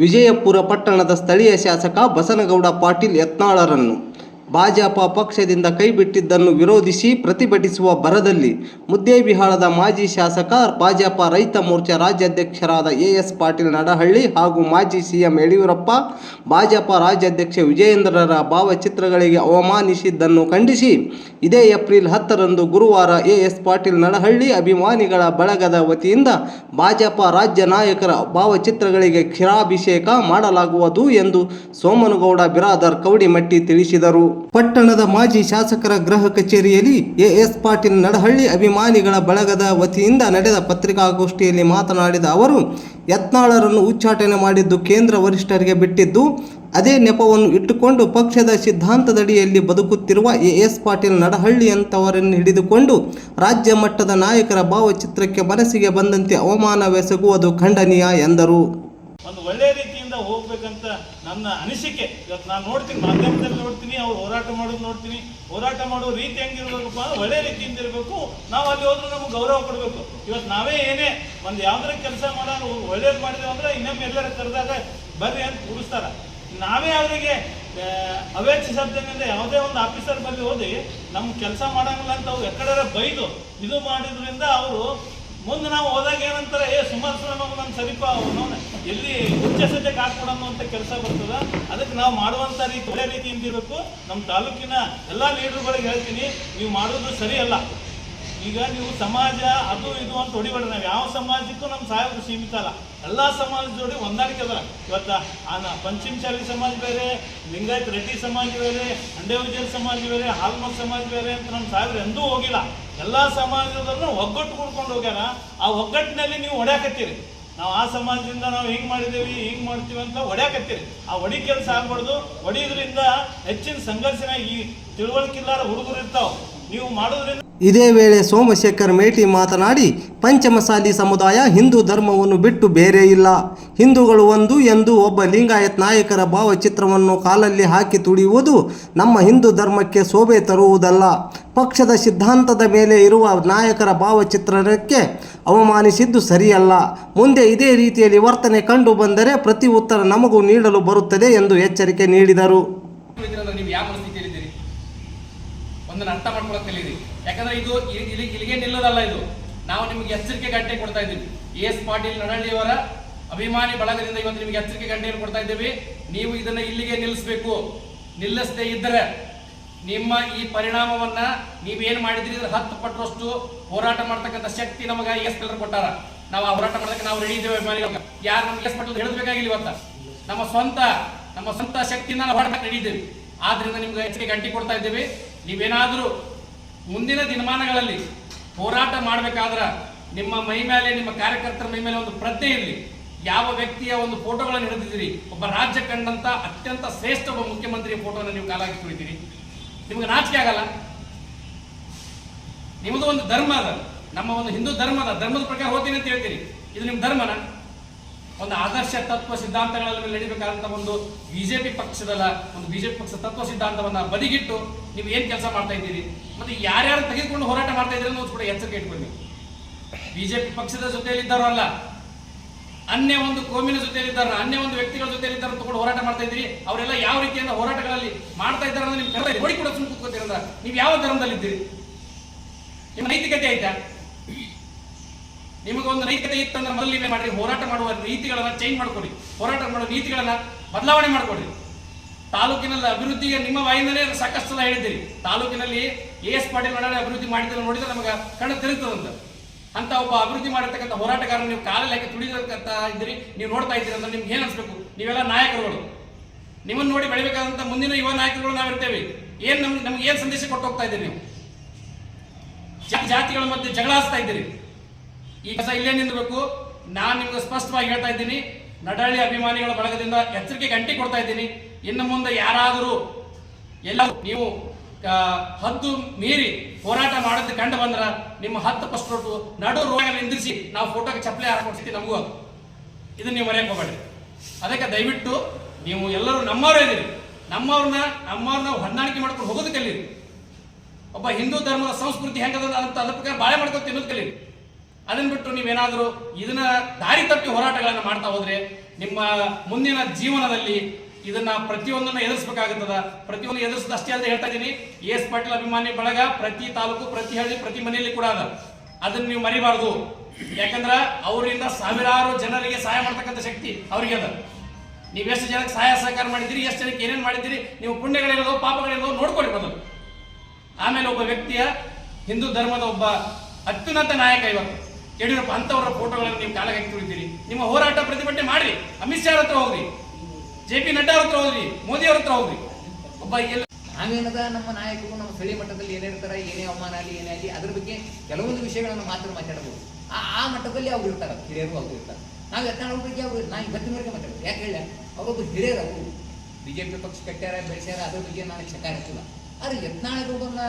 ವಿಜಯಪುರ ಪಟ್ಟಣದ ಸ್ಥಳೀಯ ಶಾಸಕ ಬಸನಗೌಡ ಪಾಟೀಲ್ ಯತ್ನಾಳರನ್ನು ಭಾಜಪ ಪಕ್ಷದಿಂದ ಕೈಬಿಟ್ಟಿದ್ದನ್ನು ವಿರೋಧಿಸಿ ಪ್ರತಿಭಟಿಸುವ ಭರದಲ್ಲಿ ಮುದ್ದೇಬಿಹಾಳದ ಮಾಜಿ ಶಾಸಕ, ಭಾಜಪ ರೈತ ಮೋರ್ಚಾ ರಾಜ್ಯಾಧ್ಯಕ್ಷರಾದ ಎ ಎಸ್ ಪಾಟೀಲ್ ನಡಹಳ್ಳಿ ಹಾಗೂ ಮಾಜಿ ಸಿಎಂ ಯಡಿಯೂರಪ್ಪ, ಭಾಜಪ ರಾಜ್ಯಾಧ್ಯಕ್ಷ ವಿಜಯೇಂದ್ರರ ಭಾವಚಿತ್ರಗಳಿಗೆ ಅವಮಾನಿಸಿದ್ದನ್ನು ಖಂಡಿಸಿ ಇದೇ ಏಪ್ರಿಲ್ ಹತ್ತರಂದು ಗುರುವಾರ ಎ ಎಸ್ ಪಾಟೀಲ್ ನಡಹಳ್ಳಿ ಅಭಿಮಾನಿಗಳ ಬಳಗದ ವತಿಯಿಂದ ಭಾಜಪ ರಾಜ್ಯ ನಾಯಕರ ಭಾವಚಿತ್ರಗಳಿಗೆ ಕ್ಷೀರಾಭಿಷೇಕ ಮಾಡಲಾಗುವುದು ಎಂದು ಸೋಮನಗೌಡ ಬಿರಾದರ್ ಕವಡಿಮಟ್ಟಿ ತಿಳಿಸಿದರು. ಪಟ್ಟಣದ ಮಾಜಿ ಶಾಸಕರ ಗೃಹ ಕಚೇರಿಯಲ್ಲಿ ಎಎಸ್ ಪಾಟೀಲ್ ನಡಹಳ್ಳಿ ಅಭಿಮಾನಿಗಳ ಬಳಗದ ವತಿಯಿಂದ ನಡೆದ ಪತ್ರಿಕಾಗೋಷ್ಠಿಯಲ್ಲಿ ಮಾತನಾಡಿದ ಅವರು, ಯತ್ನಾಳರನ್ನು ಉಚ್ಚಾಟನೆ ಮಾಡಿದ್ದು ಕೇಂದ್ರ ವರಿಷ್ಠರಿಗೆ ಬಿಟ್ಟಿದ್ದು, ಅದೇ ನೆಪವನ್ನು ಇಟ್ಟುಕೊಂಡು ಪಕ್ಷದ ಸಿದ್ಧಾಂತದಡಿಯಲ್ಲಿ ಬದುಕುತ್ತಿರುವ ಎಎಸ್ ಎಸ್ ಪಾಟೀಲ್ ನಡಹಳ್ಳಿಯಂಥವರನ್ನು ಹಿಡಿದುಕೊಂಡು ರಾಜ್ಯ ಮಟ್ಟದ ನಾಯಕರ ಭಾವಚಿತ್ರಕ್ಕೆ ಮನಸ್ಸಿಗೆ ಬಂದಂತೆ ಅವಮಾನವೆಸಗುವುದು ಖಂಡನೀಯ ಎಂದರು. ಒಂದು ಒಳ್ಳೆ ರೀತಿಯಿಂದ ಹೋಗ್ಬೇಕಂತ ನನ್ನ ಅನಿಸಿಕೆ. ಇವತ್ತು ನಾನು ನೋಡ್ತೀನಿ, ಮಾಧ್ಯಮದಲ್ಲಿ ನೋಡ್ತೀನಿ, ಅವ್ರು ಹೋರಾಟ ಮಾಡೋದು ನೋಡ್ತೀನಿ. ಹೋರಾಟ ಮಾಡೋ ರೀತಿ ಹೆಂಗಿರ್ಬೇಕಪ್ಪ? ಒಳ್ಳೆ ರೀತಿಯಿಂದ ಇರಬೇಕು. ನಾವು ಅಲ್ಲಿ ಹೋದ್ರೆ ನಮ್ಗೆ ಗೌರವ ಕೊಡಬೇಕು. ಇವತ್ತು ನಾವೇ ಏನೇ ಒಂದು ಯಾವ್ದಾರ ಕೆಲಸ ಮಾಡೋರು ಒಳ್ಳೇದು ಮಾಡಿದೇವೆ ಅಂದ್ರೆ ಇನ್ನೊಮ್ಮೆ ಎಲ್ಲರ ಕರೆದಾಗ ಬರ್ರಿ ಅಂತ ಕೂಡಿಸ್ತಾರ ನಾವೇ ಅವರಿಗೆ ಅವೇಕ್ಷ ಶಬ್ದದಿಂದ ಯಾವುದೇ ಒಂದು ಆಫೀಸರ್ ಬಲ್ಲಿ ಹೋದಿ ನಮ್ಮ ಕೆಲಸ ಮಾಡಂಗಿಲ್ಲ ಅಂತ ಅವ್ರು ಎಕ್ಕಡರ ಬೈದು ಇದು ಮಾಡಿದ್ರಿಂದ ಅವರು, ಮುಂದೆ ನಾವು ಹೋದಾಗ ಏನಂತಾರೆ, ಏ, ಸುಮಾರು ನಾವು ನಮ್ಮ ಸರಿಪ ಅವನು ಎಲ್ಲಿ ಉಚ್ಚ ಸದ್ಯಕ್ಕೆ ಹಾಕ್ಬಿಡೋಣ ಅಂತ ಕೆಲಸ ಬರ್ತದ. ಅದಕ್ಕೆ ನಾವು ಮಾಡುವಂಥ ರೀತಿ, ಒಳ್ಳೆ ರೀತಿಯಿಂದ ಇರಬೇಕು ನಮ್ಮ ತಾಲೂಕಿನ ಎಲ್ಲ ಲೀಡರ್ಗಳಿಗೆ ಹೇಳ್ತೀನಿ, ನೀವು ಮಾಡೋದು ಸರಿ ಅಲ್ಲ ಈಗ ನೀವು ಸಮಾಜ ಅದು ಇದು ಅಂತ ಹೊಡಿಬೇಡ. ನಾವು ಯಾವ ಸಮಾಜಕ್ಕೂ ನಮ್ಮ ಸಾಹೇಬರು ಸೀಮಿತ ಅಲ್ಲ. ಎಲ್ಲ ಸಮಾಜ ಜೋಡಿ ಹೊಂದಾಣಿಕೆ ಅದರ ಇವತ್ತ ಆನ ಪಂಚಮಶಾಲಿ ಸಮಾಜ ಬೇರೆ, ಲಿಂಗಾಯತ್ ರೆಡ್ಡಿ ಸಮಾಜ ಬೇರೆ ಅಂಡೇವಿಜಲ್ ಸಮಾಜ ಬೇರೆ ಹಾಲ್ಮತ್ ಸಮಾಜ ಬೇರೆ ಅಂತ ನಮ್ಮ ಸಾಹೇಬ್ರು ಎಂದೂ ಹೋಗಿಲ್ಲ. ಎಲ್ಲ ಸಮಾಜದನ್ನು ಒಗ್ಗಟ್ಟು ಕೂಡ್ಕೊಂಡು ಹೋಗ್ಯಾರ. ಆ ಒಗ್ಗಟ್ಟಿನಲ್ಲಿ ನೀವು ಹೊಡ್ಯಾಕತ್ತೀರಿ. ನಾವು ಆ ಸಮಾಜದಿಂದ ನಾವು ಹಿಂಗೆ ಮಾಡಿದೇವಿ ಹಿಂಗೆ ಮಾಡ್ತೀವಿ ಅಂತ ಹೊಡ್ಯಾಕತ್ತೀರಿ. ಆ ಹೊಡಿ ಕೆಲಸ ಆಗ್ಬಾರ್ದು. ಹೊಡಿಯೋದ್ರಿಂದ ಹೆಚ್ಚಿನ ಸಂಘರ್ಷನ ಈ ತಿಳುವಳಿಕಿಲ್ಲಾರ ಹುಡುಗರು ಇರ್ತಾವೆ. ನೀವು ಮಾಡೋದ್ರಿಂದ ಇದೇ ವೇಳೆ ಸೋಮಶೇಖರ್ ಮೇಟಿ ಮಾತನಾಡಿ, ಪಂಚಮಸಾಲಿ ಸಮುದಾಯ ಹಿಂದೂ ಧರ್ಮವನ್ನು ಬಿಟ್ಟು ಬೇರೆ ಇಲ್ಲ. ಹಿಂದೂಗಳು ಒಂದು ಎಂದು ಒಬ್ಬ ಲಿಂಗಾಯತ್ ನಾಯಕರ ಭಾವಚಿತ್ರವನ್ನು ಕಾಲಲ್ಲಿ ಹಾಕಿ ತುಡಿಯುವುದು ನಮ್ಮ ಹಿಂದೂ ಧರ್ಮಕ್ಕೆ ಶೋಭೆ ತರುವುದಲ್ಲ. ಪಕ್ಷದ ಸಿದ್ಧಾಂತದ ಮೇಲೆ ಇರುವ ನಾಯಕರ ಭಾವಚಿತ್ರಕ್ಕೆ ಅವಮಾನಿಸಿದ್ದು ಸರಿಯಲ್ಲ. ಮುಂದೆ ಇದೇ ರೀತಿಯಲ್ಲಿ ವರ್ತನೆ ಕಂಡು ಬಂದರೆ ಪ್ರತಿ ಉತ್ತರ ನಮಗೂ ನೀಡಲು ಬರುತ್ತದೆ ಎಂದು ಎಚ್ಚರಿಕೆ ನೀಡಿದರು. ಅರ್ಥ ಕಲೀರಿ ಯಾಕಂದ್ರೆ ಇದು ಇಲ್- ಇಲ್ಲಿ ಇಲ್ಲಿಗೆ ನಿಲ್ಲದಲ್ಲ ಇದು. ನಾವು ನಿಮಗೆ ಎಚ್ಚರಿಕೆ ಗಂಟೆ ಕೊಡ್ತಾ ಇದ್ದೀವಿ. ಎ ಎಸ್ ಪಾಟೀಲ್ ನಡಹಳ್ಳಿಯವರ ಅಭಿಮಾನಿ ಬಳಗದಿಂದ ಇವತ್ತು ನಿಮಗೆ ಎಚ್ಚರಿಕೆ ಗಂಟೆಯನ್ನು ಕೊಡ್ತಾ ಇದ್ದೀವಿ. ನೀವು ಇದನ್ನ ಇಲ್ಲಿಗೆ ನಿಲ್ಲಿಸಬೇಕು. ನಿಲ್ಲಿಸದೇ ಇದ್ದರೆ ನಿಮ್ಮ ಈ ಪರಿಣಾಮವನ್ನ ನೀವೇನ್ ಮಾಡಿದ್ರಿ ಹತ್ತು ಪಟ್ಟರಷ್ಟು ಹೋರಾಟ ಮಾಡ್ತಕ್ಕಂಥ ಶಕ್ತಿ ನಮಗೆ ಎಸ್ ಕಲರ್ ಕೊಟ್ಟಾರ. ನಾವು ಆ ಹೋರಾಟ ಮಾಡಕ್ಕೆ ನಾವು ರೆಡಿ ಇದ್ದೇವೆ ಅಭಿಮಾನಿಗಳು. ಯಾರು ನಮ್ಗೆ ಎಸ್ ಪಟ್ಟಲ್ ಹೇಳಬೇಕಾಗಿಲ್ಲ ಇವತ್ತ. ನಮ್ಮ ಸ್ವಂತ ನಮ್ಮ ಸ್ವಂತ ಶಕ್ತಿಯಿಂದ ನಾವು ಹೋರಾಟ ರೆಡಿ ಇದ್ದೇವೆ. ಆದ್ರಿಂದ ನಿಮ್ಗೆ ಎಚ್ಚರಿಕೆ ಗಂಟೆ ಕೊಡ್ತಾ ಇದ್ದೇವೆ. ನೀವೇನಾದ್ರೂ ಮುಂದಿನ ದಿನಮಾನಗಳಲ್ಲಿ ಹೋರಾಟ ಮಾಡಬೇಕಾದ್ರೆ ನಿಮ್ಮ ಮೈ ಮೇಲೆ ನಿಮ್ಮ ಕಾರ್ಯಕರ್ತರ ಮೈ ಮೇಲೆ ಒಂದು ಪ್ರಜ್ಞೆ ಇರಲಿ. ಯಾವ ವ್ಯಕ್ತಿಯ ಒಂದು ಫೋಟೋಗಳನ್ನು ಹಿಡಿದಿದ್ದೀರಿ? ಒಬ್ಬ ರಾಜ್ಯ ಕಂಡಂತ ಅತ್ಯಂತ ಶ್ರೇಷ್ಠ ಒಬ್ಬ ಮುಖ್ಯಮಂತ್ರಿಯ ಫೋಟೋನ ನೀವು ಕಾಲಾಗಿ ಕುಳಿತೀರಿ ನಿಮ್ಗೆ ನಾಚಿಕೆ ಆಗಲ್ಲ. ನಿಮ್ಮದು ಒಂದು ಧರ್ಮ ಅದ. ನಮ್ಮ ಒಂದು ಹಿಂದೂ ಧರ್ಮದ ಧರ್ಮದ ಪ್ರಕಾರ ಹೋಗ್ತೀನಿ ಅಂತ ಹೇಳ್ತೀರಿ. ಇದು ನಿಮ್ಮ ಧರ್ಮನ? ಒಂದು ಆದರ್ಶ ತತ್ವ ಸಿದ್ಧಾಂತಗಳಲ್ಲಿ ಮೇಲೆ ಒಂದು ಬಿಜೆಪಿ ಪಕ್ಷದಲ್ಲ, ಒಂದು ಬಿಜೆಪಿ ಪಕ್ಷ ತತ್ವ ಸಿದ್ಧಾಂತವನ್ನ ಬದಿಗಿಟ್ಟು ನೀವು ಏನ್ ಕೆಲಸ ಮಾಡ್ತಾ ಇದ್ದೀರಿ? ಮತ್ತೆ ಯಾರ್ಯಾರು ತೆಗೆದುಕೊಂಡು ಹೋರಾಟ ಮಾಡ್ತಾ ಇದ್ದೀರಿ ಅನ್ನೋದು ಕೂಡ ಎಚ್ಚರಿಕೆ ಇಟ್ಕೊಂಡು ಬಿಜೆಪಿ ಪಕ್ಷದ ಜೊತೆಯಲ್ಲಿ ಇದ್ದಾರೋ ಅಲ್ಲ, ಅನ್ಯ ಒಂದು ಕೋಮಿನ ಜೊತೆಯಲ್ಲಿ ಇದ್ದಾರ ಅನ್ಯ ಒಂದು ವ್ಯಕ್ತಿಗಳ ಜೊತೆಯಲ್ಲಿ ಇದ್ದಾರೆ ತಗೊಂಡು ಹೋರಾಟ ಮಾಡ್ತಾ ಇದ್ದೀರಿ. ಅವರೆಲ್ಲ ಯಾವ ರೀತಿಯಿಂದ ಹೋರಾಟಗಳಲ್ಲಿ ಮಾಡ್ತಾ ಇದ್ದಾರೆ ಅಂದ್ರೆ ನಿಮ್ಗೆ ನೋಡಿ ಕೂಡ ಸುಮ್ಮನೆ ಕೂತ್ಕೋತೀರಂದ್ರ ನೀವು ಯಾವ ಧರ್ಮದಲ್ಲಿ ಇದ್ದೀರಿ ನಿಮ್ಮ ನೈತಿಕತೆ ಆಯ್ತಾ? ನಿಮಗೊಂದು ನೈತಿಕತೆ ಇತ್ತಂದ್ರೆ ಮೊದಲು ನೀವೇ ಮಾಡ್ರಿ. ಹೋರಾಟ ಮಾಡುವ ನೀತಿಗಳನ್ನ ಚೇಂಜ್ ಮಾಡ್ಕೊಡಿ. ಹೋರಾಟ ಮಾಡುವ ನೀತಿಗಳನ್ನ ಬದಲಾವಣೆ ಮಾಡ್ಕೊಡಿ. ತಾಲೂಕಿನಲ್ಲಿ ಅಭಿವೃದ್ಧಿಗೆ ನಿಮ್ಮ ವಾಯಿನಲ್ಲೇ ಸಾಕಷ್ಟು ಸಲ ಹೇಳಿದ್ದೀರಿ. ತಾಲೂಕಿನಲ್ಲಿ ಎ ಎಸ್ ಪಾಟೀಲ್ ನಡಾಳೆ ಅಭಿವೃದ್ಧಿ ಮಾಡಿದ್ರೆ ನೋಡಿದ್ರೆ ನಮಗೆ ಕಣ್ಣು ತಿರುಗ್ತದಂತ. ಅಂತ ಒಬ್ಬ ಅಭಿವೃದ್ಧಿ ಮಾಡಿರ್ತಕ್ಕಂಥ ಹೋರಾಟಗಾರ ನೀವು ಕಾಲಲ್ಲಿ ಹಾಕಿ ತುಳಿದಕ್ಕಂತ ಇದ್ದೀರಿ. ನೀವು ನೋಡ್ತಾ ಇದ್ದೀರಿ ಅಂದ್ರೆ ನಿಮ್ಗೆ ಏನ್ ಅನ್ಸ್ಬೇಕು? ನೀವೆಲ್ಲ ನಾಯಕರುಗಳು. ನಿಮ್ಮನ್ನ ನೋಡಿ ಬೆಳಿಬೇಕಾದಂಥ ಮುಂದಿನ ಯುವ ನಾಯಕರುಗಳು ನಾವಿರ್ತೇವೆ. ಏನು ನಮ್ಗೆ ನಮ್ಗೆ ಏನು ಸಂದೇಶ ಕೊಟ್ಟು ಹೋಗ್ತಾ ಇದ್ದೀರಿ ನೀವು? ಜಾತಿಗಳ ಮಧ್ಯೆ ಜಗಳ ಹಚ್ತಾ ಇದ್ದೀರಿ. ಈ ಕೆಲಸ ಇಲ್ಲೇ ನಿಂದಬೇಕು. ನಾನು ನಿಮ್ಗೆ ಸ್ಪಷ್ಟವಾಗಿ ಹೇಳ್ತಾ ಇದ್ದೀನಿ, ನಡಹಳ್ಳಿ ಅಭಿಮಾನಿಗಳ ಬಳಗದಿಂದ ಎಚ್ಚರಿಕೆ ಗಂಟೆ ಕೊಡ್ತಾ ಇದ್ದೀನಿ. ಇನ್ನು ಮುಂದೆ ಯಾರಾದರೂ ಎಲ್ಲ ನೀವು ಹದ್ದು ಮೀರಿ ಹೋರಾಟ ಮಾಡೋದು ಕಂಡು ಬಂದ್ರ ನಿಮ್ಮ ಹತ್ತು ಪಸ್ಟೋಟು ನಡು ರೋಗ ನಿಂದಿರಿಸಿ ನಾವು ಫೋಟೋಗೆ ಚಪ್ಪಲಿ ಹಾಕೊಡ್ತೀವಿ ನಮಗೂ ಇದನ್ನ ನೀವು ಮರೆಯಕ್ಕೆ ಹೋಗಬೇಡಿ ಅದಕ್ಕೆ ದಯವಿಟ್ಟು ನೀವು ಎಲ್ಲರೂ ನಮ್ಮವರೇ ಇದ್ದೀರಿ. ನಮ್ಮವ್ರನ್ನ ನಮ್ಮವ್ರನ್ನ ಹೊಂದಾಣಿಕೆ ಮಾಡ್ಕೊಂಡು ಹೋಗೋದು ಕಲೀರಿ. ಒಬ್ಬ ಹಿಂದೂ ಧರ್ಮದ ಸಂಸ್ಕೃತಿ ಹೆಂಗದ ಅಂತ ಅದ್ರ ಪ್ರಕಾರ ಬಾಳೆ ಮಾಡ್ಕೊಂಡು ತಿನ್ನೋದು ಕಲೀರಿ. ಅದನ್ನ ಬಿಟ್ಟು ನೀವೇನಾದರೂ ಇದನ್ನ ದಾರಿ ತಪ್ಪಿ ಹೋರಾಟಗಳನ್ನು ಮಾಡ್ತಾ ಹೋದ್ರೆ ನಿಮ್ಮ ಮುಂದಿನ ಜೀವನದಲ್ಲಿ ಇದನ್ನ ಪ್ರತಿಯೊಂದನ್ನು ಎದುರಿಸಬೇಕಾಗುತ್ತದೆ? ಪ್ರತಿಯೊಂದು ಎದುರಿಸದ ಅಷ್ಟೇ ಅಂತ ಹೇಳ್ತಾ ಇದ್ದೀನಿ ಎಸ್ ಪಾಟೀಲ್ ಅಭಿಮಾನಿ ಬಳಗ ಪ್ರತಿ ತಾಲೂಕು, ಪ್ರತಿ ಹಳ್ಳಿ, ಪ್ರತಿ ಮನೆಯಲ್ಲಿ ಕೂಡ ಅದ. ಅದನ್ನ ನೀವು ಮರಿಬಾರ್ದು. ಯಾಕಂದ್ರ ಅವರಿಂದ ಸಾವಿರಾರು ಜನರಿಗೆ ಸಹಾಯ ಮಾಡ್ತಕ್ಕಂಥ ಶಕ್ತಿ ಅವರಿಗೆ ಅದ. ನೀವು ಎಷ್ಟು ಜನಕ್ಕೆ ಸಹಾಯ ಸಹಕಾರ ಮಾಡಿದ್ದೀರಿ, ಎಷ್ಟು ಜನಕ್ಕೆ ಏನೇನು ಮಾಡಿದ್ದೀರಿ, ನೀವು ಪುಣ್ಯಗಳಿರೋದು ಪಾಪಗಳಿರೋದು ನೋಡ್ಕೊಳ್ಳಿ ಮೊದಲು. ಆಮೇಲೆ ಒಬ್ಬ ವ್ಯಕ್ತಿಯ ಹಿಂದೂ ಧರ್ಮದ ಒಬ್ಬ ಅತ್ಯುನ್ನತ ನಾಯಕ ಇವತ್ತು ಯಡಿಯೂರಪ್ಪ ಅಂತವರ ಫೋಟೋಗಳನ್ನು ನೀವು ಕಾಲಕ್ಕೆ ಹಾಕಿ ತುಳಿತೀರಿ. ನಿಮ್ಮ ಹೋರಾಟ ಪ್ರತಿಭಟನೆ ಮಾಡ್ರಿ. ಅಮಿತ್ ಶಾ ಹತ್ರ ಹೋಗ್ರಿ. ಜೆ ಪಿ ನಡ್ಡಾ ಹತ್ರ ಹೋಗ್ರಿ. ಮೋದಿ ಅವ್ರ ಹತ್ರ ಹೋಗ್ರಿ. ಒಬ್ಬ ಎಲ್ಲ ನಾವೇನದ ನಮ್ಮ ನಾಯಕರು ನಮ್ಮ ಸ್ಥಳೀಯ ಮಟ್ಟದಲ್ಲಿ ಏನಿರ್ತಾರೆ ಏನೇ ಅವಮಾನ ಆಗಲಿ, ಏನೇ ಆಗಲಿ, ಅದ್ರ ಬಗ್ಗೆ ಕೆಲವೊಂದು ವಿಷಯಗಳನ್ನು ಮಾತ್ರ ಮಾತಾಡಬಹುದು ಆ ಮಟ್ಟದಲ್ಲಿ ಅವ್ರು ಇರ್ತಾರೆ, ಹಿರಿಯರು ಅವ್ರು ಇರ್ತಾರೆ. ನಾವು ಯತ್ನಾಳ ಬಗ್ಗೆ ಅವರು ನಾ ಇವತ್ತಿನವರೆಗೆ ಮಾತಾಡೋದು ಯಾಕೆ ಹೇಳ ಅವರೊಬ್ಬರು ಹಿರಿಯರು ಅವರು. ಬಿಜೆಪಿ ಪಕ್ಷ ಕಟ್ಟ್ಯಾರ, ಬೆಳೆಸ್ಯಾರ, ಅದ್ರ ಬಗ್ಗೆ ನಾನು ಚಕಾರ ಇರ್ತಿಲ್ಲ ಆದ್ರೆ ಯತ್ನಾಳಗೌಡನ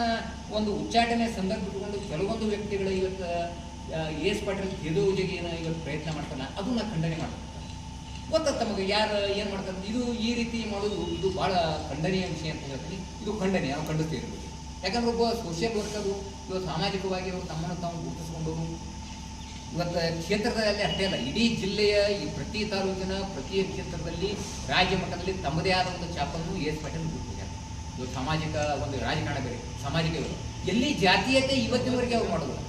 ಒಂದು ಉಚ್ಚಾಟನೆ ಸಂದರ್ಭ ಇಟ್ಕೊಂಡು ಕೆಲವೊಂದು ವ್ಯಕ್ತಿಗಳು ಇವತ್ತು ಎಸ್ ಪಾಟೀಲ್ ಎದುರುಜಿಗೆ ಏನೋ ಇವತ್ತು ಪ್ರಯತ್ನ ಮಾಡ್ತಾರಲ್ಲ ಅದನ್ನ ಖಂಡನೆ ಮಾಡ್ತಾನೆ ಗೊತ್ತ ತಮಗೆ ಯಾರು ಏನು ಮಾಡ್ತಾರೆ? ಇದು ಈ ರೀತಿ ಮಾಡೋದು ಇದು ಭಾಳ ಖಂಡನೀಯ ವಿಷಯ ಅಂತ ಹೇಳ್ತೀನಿ. ಇದು ಖಂಡನೆ, ನಾವು ಖಂಡಿಸ್ತೀವಿ ಯಾಕಂದ್ರೆ ಒಬ್ಬ ಸೋಷಿಯಲ್ ವರ್ಕರು ಇವತ್ತು ಸಾಮಾಜಿಕವಾಗಿ ಅವರು ತಮ್ಮನ್ನು ತಾವು ಗುರುತಿಸ್ಕೊಂಡವರು ಇವತ್ತು ಕ್ಷೇತ್ರದಲ್ಲಿ ಅಷ್ಟೇ ಅಲ್ಲ, ಇಡೀ ಜಿಲ್ಲೆಯ ಈ ಪ್ರತಿ ತಾಲೂಕಿನ ಪ್ರತಿ ಕ್ಷೇತ್ರದಲ್ಲಿ ರಾಜ್ಯ ಮಟ್ಟದಲ್ಲಿ ತಮ್ಮದೇ ಆದ ಒಂದು ಚಾಪನ್ನು ಎಸ್ ಪಾಟೀಲ್ ಗುರುತಿದ್ದಾರೆ ಇದು ಸಾಮಾಜಿಕ ಒಂದು ರಾಜಕಾರಣ ಬೇರೆ, ಸಾಮಾಜಿಕ ಎಲ್ಲಿ ಜಾತೀಯತೆ ಇವತ್ತಿನವರೆಗೆ ಅವ್ರು ಮಾಡೋದಿಲ್ಲ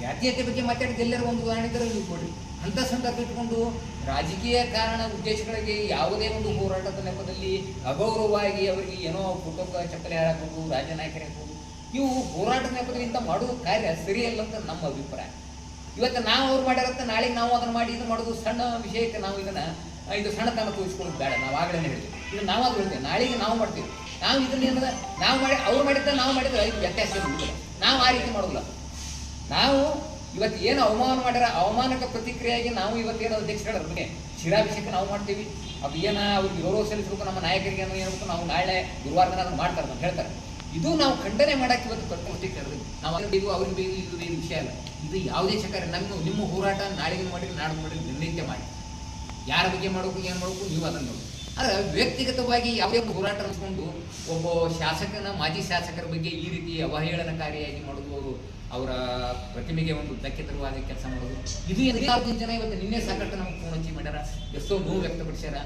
ಜಾತೀಯತೆ ಬಗ್ಗೆ ಮಾತಾಡಿದ ಎಲ್ಲರೂ ಒಂದು ಉದಾಹರಣೆ ನೀವು ಕೊಡಿ ಅಂಥ ಸಂದರ್ಭ ಇಟ್ಕೊಂಡು ರಾಜಕೀಯ ಕಾರಣ ಉದ್ದೇಶಗಳಿಗೆ ಯಾವುದೇ ಒಂದು ಹೋರಾಟದ ನೆಪದಲ್ಲಿ ಅಗೌರವವಾಗಿ ಅವರಿಗೆ ಏನೋ ಕುಟುಂಬ ಚಪ್ಪಲಿ ಹಾಕಬಹುದು ರಾಜ್ಯ ನಾಯಕರಾಗಬಹುದು ಇವು ಹೋರಾಟದ ನೆಪದಲ್ಲಿ ಮಾಡುವ ಕಾರ್ಯ ಸರಿಯಲ್ಲ ಅಂತ ನಮ್ಮ ಅಭಿಪ್ರಾಯ. ಇವತ್ತು ನಾವು ಅವ್ರು ಮಾಡಿರತ್ತ ನಾಳೆ ನಾವು ಅದನ್ನ ಮಾಡಿ, ಇದು ಮಾಡೋದು ಸಣ್ಣ ವಿಷಯಕ್ಕೆ ನಾವು ಇದನ್ನ, ಇದು ಸಣ್ಣತನ ತೋರಿಸ್ಕೊಳ್ಳೋದು ಬೇಡ, ನಾವು ಆಗಲೇ ಹೇಳ್ತೀವಿ. ಇದು ನಾವು ಅದು ಹೇಳ್ತೇವೆ. ನಾಳೆಗೆ ನಾವು ಮಾಡ್ತೀವಿ. ನಾವು ಇದನ್ನ ಏನದ, ನಾವು ಮಾಡಿ, ಅವ್ರು ಮಾಡಿದ್ದ ನಾವು ಮಾಡಿದ್ರೆ ವ್ಯತ್ಯಾಸ ನಾವು ಆ ರೀತಿ ಮಾಡೋದಿಲ್ಲ ನಾವು ಇವತ್ತು ಏನು ಅವಮಾನ ಮಾಡ್ಯಾರ, ಅವಮಾನಕ ಪ್ರತಿಕ್ರಿಯೆಯಾಗಿ ನಾವು ಇವತ್ತೇನು ಅಧ್ಯಕ್ಷರ ಬಗ್ಗೆ ಶಿರಾಭಿಷೇಕ ನಾವು ಮಾಡ್ತೀವಿ. ಅದು ಏನ ಅವ್ರಿಗೆ ಗೌರವ ಸಲ್ಲಿಸಬೇಕು ನಮ್ಮ ನಾಯಕರಿಗೆ ಏನೋ ಏನ್ಬೇಕು ನಾವು ನಾಳೆ ಗುರುವಾರ ದಿನ ಅದನ್ನು ಮಾಡ್ತಾರೆ ಅಂತ ಹೇಳ್ತಾರೆ. ಇದು ನಾವು ಖಂಡನೆ ಮಾಡಕ್ಕೆ ಇವತ್ತು ಕರೆದ್ವಿ ನಾವು ಇದು, ಅವ್ರಿಗೆ ಬೇಗ ಇದು ಏನು ವಿಷಯ ಅಲ್ಲ. ಇದು ಯಾವುದೇ ಚಕಾರ ನಮ್ಮ ನಿಮ್ಮ ಹೋರಾಟ ನಾಳೆಗೆ ಮಾಡಿ ನಾಡು ಮಾಡಿ ನಿರ್ಣಯ ಮಾಡಿ. ಯಾರ ಬಗ್ಗೆ ಮಾಡಬೇಕು, ಏನು ಮಾಡಬೇಕು, ನೀವು ಅದನ್ನು ನೋಡಿ ಆದರೆ ವ್ಯಕ್ತಿಗತವಾಗಿ ಯಾವುದೇ ಹೋರಾಟ ಅನ್ಸ್ಕೊಂಡು ಒಬ್ಬ ಶಾಸಕನ, ಮಾಜಿ ಶಾಸಕರ ಬಗ್ಗೆ ಈ ರೀತಿ ಅವಹೇಳನಕಾರಿಯಾಗಿ ಮಾಡೋದು ಅವರು ಪ್ರತಿಮೆಗೆ ಒಂದು ಧಕ್ಕೆ ತರುವಾದ ಕೆಲಸ ಮಾಡೋದು. ಇದು ಎಲ್ಲಾರು ಜನ ಇವತ್ತು ನಿನ್ನೆ ಸಾಕಷ್ಟು ನಮ್ಗೆ ಫೋನ್ ಹಚ್ಚಿ ಮಾಡ್ಯಾರ. ಎಷ್ಟೋ ನೋವು ವ್ಯಕ್ತಪಡಿಸ್ಯಾರ.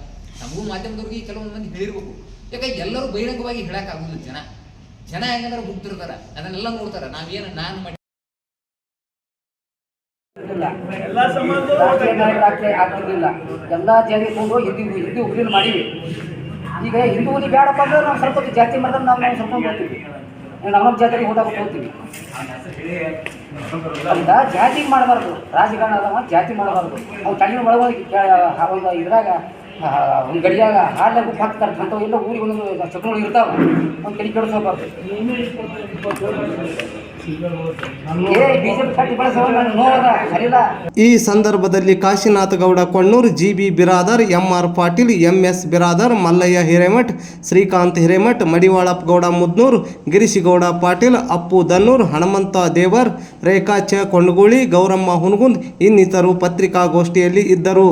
ನಮಗೂ ಮಾಧ್ಯಮದವ್ರಿಗೆ ಕೆಲವೊಂದು ಮಂದಿ ಹೇಳಿರ್ಬೇಕು. ಯಾಕಂದ್ರೆ ಎಲ್ಲರೂ ಬಹಿರಂಗವಾಗಿ ಹೇಳಕ್ಕಾಗುದಿಲ್ಲ ಜನ. ಜನ ಹೆಂಗಂದ್ರೆ ಮುಗ್ದಿರ್ತಾರ ಅದನ್ನೆಲ್ಲ ನೋಡ್ತಾರ. ನಾವೇನು ನಾನು ಮಾಡಿ ಆಗ್ತಿರ್ಲಿಲ್ಲ ಎಲ್ಲ ಜಾತಿ ಕೊಂಡು ಹಿಂದಿ ಹಿಂದಿ ಮಾಡಿ ಮಾಡೀವಿ. ಈಗ ಹಿಂದೂ ಬೇಡಪ್ಪ ಅಂದ್ರೆ ನಾವು ಸ್ವಲ್ಪ ಜಾತಿ ಮಾಡಿದ್ರೆ ನಾವು ನಾವು ಸ್ವಲ್ಪ ಹೋಗ್ತೀವಿ ನಮ್ಮ ಜಾತ್ರೆಗೆ ಹೋದಾಗ ಹೋಗ್ತೀವಿ. ಅಂತ ಜಾತಿ ಮಾಡಬಾರ್ದು. ರಾಜಕಾರಣ ಅದಾವ ಜಾತಿ ಮಾಡಬಾರ್ದು. ಅವ್ನು ತಣ್ಣಿನ ಒಳಗೆ ಒಂದು ಇದ್ರಾಗ ಒಂದು ಗಡಿಯಾಗ ಉಪ್ಪು ಹಾಕ್ತಾರೆ. ಅಂಥವು ಎಲ್ಲ ಊರಿಗೆ ಒಂದೊಂದು ಚಕ್ರಗಳು ಇರ್ತಾವ. ಒಂದು ಕಡೆ ಕೆಡಿಸ್ಕೋಬಾರ್ದು. ಈ ಸಂದರ್ಭದಲ್ಲಿ Kashinath Gowda Konnur G B Biradar M R Patil M S Biradar, Mallayya Hiremath, Shrikanth Hiremath, Madivalappa Gowda Mudnur, Girishgowda Patil, Appu Dannur Hanumanth Devar, ರೇಖಾಚ Kondaguli, Gowramma Hungund ಇನ್ನಿತರು ಪತ್ರಿಕಾಗೋಷ್ಠಿಯಲ್ಲಿ ಇದ್ದರು.